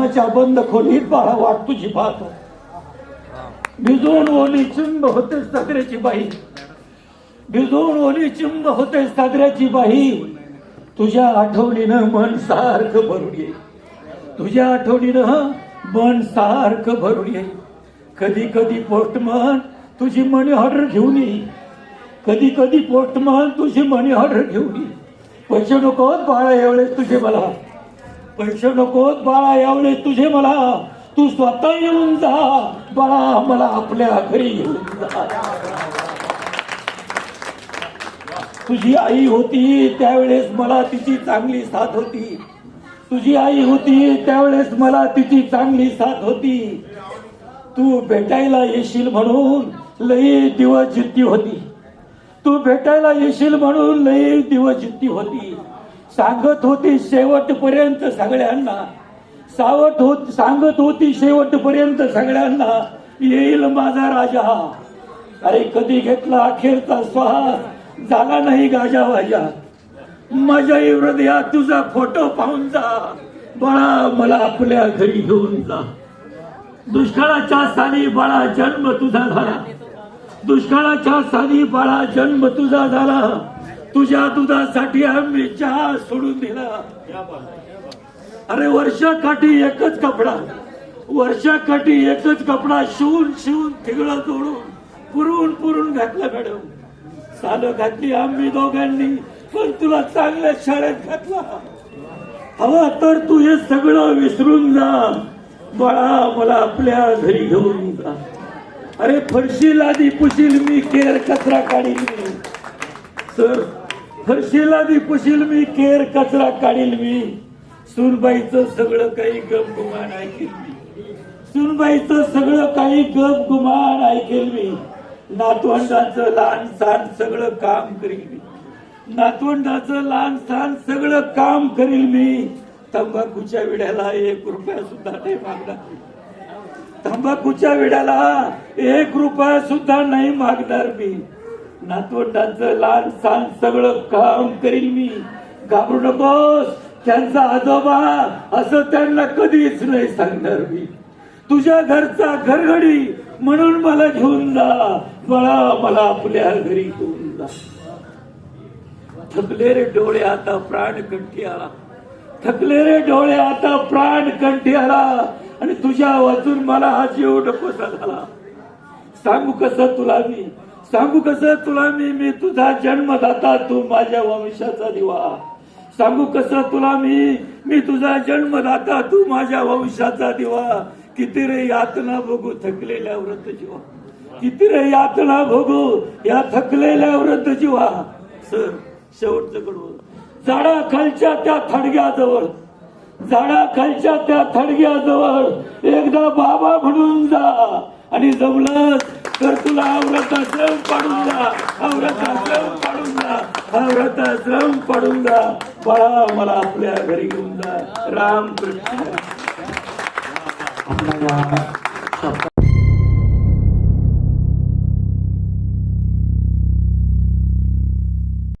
कर्माच्या बंद खोलीत बाळा वाट तुझी पाहतो. भिजून ओली चिंब होते सागऱ्याची बाई. भिजून ओली चिंब होते सागऱ्याची बाई. तुझ्या आठवणीनं मन सारखं भरून ये. तुझ्या आठवणीनं मन सारखं भरून ये. कधी कधी पोस्टमन तुझी मनी ऑर्डर घेऊन ये. कधी कधी पोस्टमन तुझी मनी ऑर्डर घेऊन ये. पैसे नको बाळा एवढेच तुझे मला. पैसे नकोत बाळा यावले तुझे मला. तू स्वतः येऊन जा. बाळा मला आपल्या घरी येऊन जा. तुझी आई होती त्यावेळेस मला तिची चांगली साथ होती. तुझी आई होती त्यावेळेस मला तिची चांगली साथ होती. तू भेटायला येशील म्हणून लई दिवस जिद्दी होती. तू भेटायला येशील म्हणून लई दिवस जिद्दी होती. सांगत होती शेवटपर्यंत सगळ्यांना. सावट होत सांगत होती शेवटपर्यंत सगळ्यांना येईल माझा राजा. अरे कधी घेतला अखेरचा श्वास झाला नाही गाजा वाजा माझ्या हृदयात तुझा फोटो पाहून जा. बाळा मला आपल्या घरी घेऊन जा. दुष्काळाच्या साली बाळा जन्म तुझा झाला. दुष्काळाच्या साली बाळा जन्म तुझा झाला. तुझ्या दुधासाठी आम्ही चहा सोडून दिला अरे वर्षाकाठी एकच कपडा. वर्षाकाठी एकच कपडा शिवून शिवून तिगळं जोडून पुरवून पुरून घातला मॅडम. साल घातली आम्ही दोघांनी पण तुला चांगल्या शाळेत घातला. हवा तर तू हे सगळं विसरून जा. बाळा मला आपल्या घरी घेऊन जा. अरे फरशील आधी पुशील मी केर कचरा काढील सर फरशीला दिपशील मी केर कचरा काढील मी. सुनबाईचं सगळं काही गप गुमान ऐकेल मी. सुनबाईचं सगळं काही गप गुमान ऐकेल मी. नातवंडाचं लहान सहान सगळं काम करील मी. नातवंडाचं लहान सहान सगळं काम करील मी. तंबाखूच्या विड्याला एक रुपया सुद्धा नाही मागणार. तंबाखूच्या विड्याला एक रुपया सुद्धा नाही मागणार मी. नातवंडांचं लहान सहान सगळं काम करील मी. घाबरू नकोस त्यांचा आजोबा असं त्यांना कधीच नाही सांगणार मी. तुझ्या घरचा घरघडी म्हणून मला घेऊन जा मला मला आपल्या घरी घेऊन जा. थकले रे डोळे आता प्राण कंठी आला थकले रे डोळे आता प्राण कंठी आला आणि तुझ्या वाचून मला हा जीव नकोसा झाला. सांगू कसं तुला मी? सांगू कसं? तुला मी मी तुझा जन्मदाता तू माझ्या वंशाचा दिवा. सांगू कसं? तुला मी मी तुझा जन्मदाता तू माझ्या वंशाचा दिवा. किती रे यातना बघू थकलेल्या व्रत जीवा किती रे यातना भोगू या थकलेल्या व्रत जीवा सर शेवटचं कडवं झाडा खालच्या त्या थडग्याजवळ. झाडा खालच्या त्या थडग्याजवळ. एकदा बाबा म्हणून जा. आणि जमलं तर तुला व्रताश्रम पाडून जा. व्रताश्रम पाडून जा. व्रताश्रम पाडून जा. बाळा मला आपल्या घरी घेऊन जा. राम